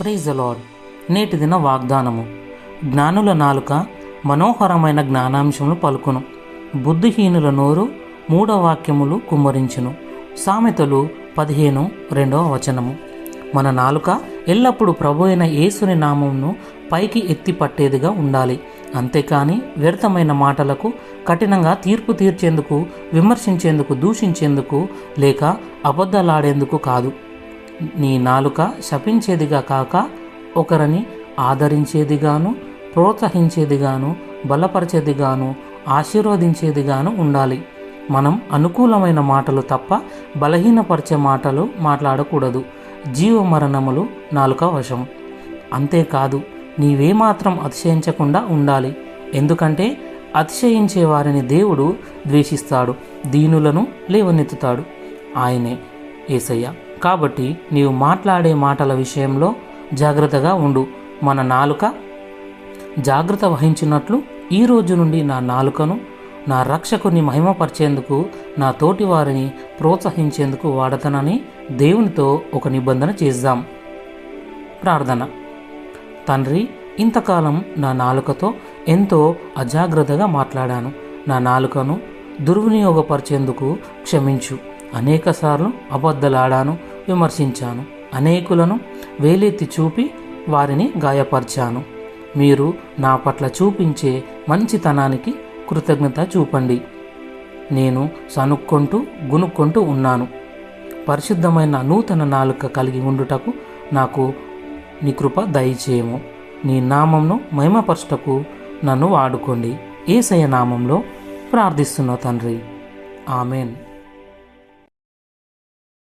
Praise అలాడ్ నేటి దిన వాగ్దానము. జ్ఞానుల నాలుక మనోహరమైన జ్ఞానాంశములు పలుకును. బుద్ధిహీనుల నోరు మూడవ వాక్యములు కుమ్మరించును. సామెతలు పదిహేను రెండవ వచనము. మన నాలుక ఎల్లప్పుడూ ప్రభు అయిన యేసుని నామంను పైకి ఎత్తి పట్టేదిగా ఉండాలి. అంతేకాని వ్యర్థమైన మాటలకు కఠినంగా తీర్పు తీర్చేందుకు విమర్శించేందుకు దూషించేందుకు లేక అబద్ధాలాడేందుకు కాదు. నీ నాలుక శపించేదిగా కాక ఒకరిని ఆదరించేదిగాను ప్రోత్సహించేదిగాను బలపరిచేదిగాను ఆశీర్వదించేదిగాను ఉండాలి. మనం అనుకూలమైన మాటలు తప్ప బలహీనపరిచే మాటలు మాట్లాడకూడదు. జీవ మరణములు నాలుక వశం. అంతేకాదు నీవేమాత్రం అతిశయించకుండా ఉండాలి. ఎందుకంటే అతిశయించే వారిని దేవుడు ద్వేషిస్తాడు దీనులను లేవనెత్తుతాడు. ఆయనే ఏసయ్య. కాబట్టి నీవు మాట్లాడే మాటల విషయంలో జాగ్రత్తగా ఉండు. మన నాలుక జాగ్రత్త వహించినట్లు ఈ రోజు నుండి నా నాలుకను నా రక్షకుని మహిమపరిచేందుకు నా తోటి వారిని ప్రోత్సహించేందుకు వాడతనని దేవునితో ఒక నిబంధన చేద్దాం. ప్రార్థన. తండ్రి ఇంతకాలం నా నాలుకతో ఎంతో అజాగ్రత్తగా మాట్లాడాను. నా నాలుకను దుర్వినియోగపరిచేందుకు క్షమించు. అనేకసార్లు అబద్ధలాడాను. విమర్శించాను. అనేకులను వేలెత్తి చూపి వారిని గాయపరిచాను. మీరు నా పట్ల చూపించే మంచితనానికి కృతజ్ఞత చూపండి. నేను సనుక్కుంటూ గునుక్కుంటూ ఉన్నాను. పరిశుద్ధమైన నూతన నాలుక కలిగి ఉండుటకు నాకు నీ కృప దయచేయము. నీ నామంను మహిమపరచుటకు నన్ను వాడుకోండి. ఏసయ నామంలో ప్రార్థిస్తున్న తండ్రి. ఆమెన్.